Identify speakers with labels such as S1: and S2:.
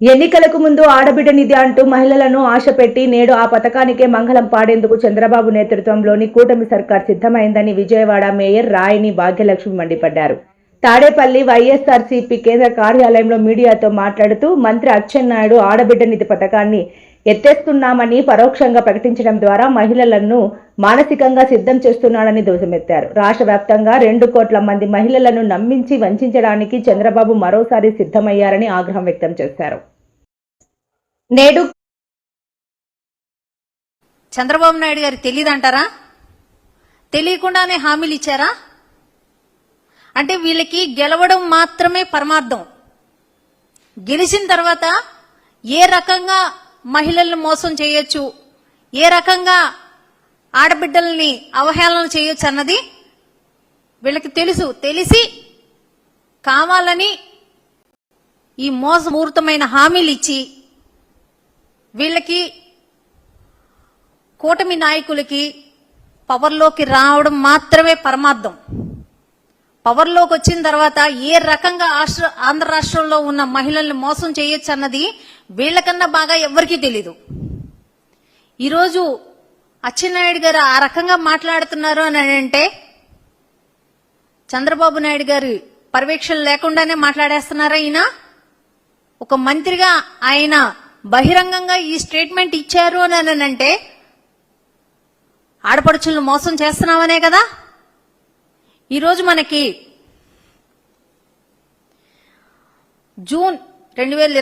S1: ఎన్నికలకు ముందు ఆడబిడ్డ నిధి అంటూ మహిళలను ఆశపెట్టి నేడు ఆ పథకానికే మంగళం పాడేందుకు చంద్రబాబు నేతృత్వంలోని కూటమి సర్కార్ సిద్ధమైందని విజయవాడ మేయర్ రాయిని భాగ్యలక్ష్మి మండిపడ్డారు. తాడేపల్లి వైఎస్ఆర్సీపీ కేంద్ర కార్యాలయంలో మీడియాతో మాట్లాడుతూ మంత్రి అచ్చెన్నాయుడు ఆడబిడ్డ నిధి పథకాన్ని ఎత్తేస్తున్నామని పరోక్షంగా ప్రకటించడం ద్వారా మహిళలను మానసికంగా సిద్ధం చేస్తున్నాడని ధ్వజమెత్తారు. రాష్ట్ర వ్యాప్తంగా రెండు కోట్ల మంది మహిళలను నమ్మించి వంచడానికి చంద్రబాబు మరోసారి సిద్ధమయ్యారని ఆగ్రహం వ్యక్తం చేశారు. నేడు
S2: చంద్రబాబు నాయుడు గారికి తెలియదంటారా తెలియకుండానే హామీలు ఇచ్చారా? అంటే వీళ్ళకి గెలవడం మాత్రమే పరమార్థం. గెలిచిన తర్వాత ఏ రకంగా మహిళలను మోసం చేయొచ్చు. ఏ రకంగా ఆడబిడ్డల్ని అవహేళన చేయొచ్చు అన్నది వీళ్ళకి తెలుసు. తెలిసి కావాలని ఈ మోసపూరితమైన హామీలు ఇచ్చి వీళ్ళకి కూటమి నాయకులకి పవర్లోకి రావడం మాత్రమే పరమార్థం. పవర్లోకి వచ్చిన తర్వాత ఏ రకంగా ఆశ్ర ఆంధ్ర రాష్ట్రంలో ఉన్న మహిళల్ని మోసం చేయొచ్చు అన్నది వీళ్ళకన్నా బాగా ఎవ్వరికీ తెలీదు. ఈరోజు అచ్చెన్నాయుడు గారు ఆ రకంగా మాట్లాడుతున్నారు అని అంటే చంద్రబాబు నాయుడు గారు పర్యవేక్షణ లేకుండానే మాట్లాడేస్తున్నారా ఈయన? ఒక మంత్రిగా ఆయన బహిరంగంగా ఈ స్టేట్మెంట్ ఇచ్చారు అని అంటే ఆడపడుచులను మోసం చేస్తున్నామనే కదా? ఈరోజు మనకి జూన్ రెండు వేల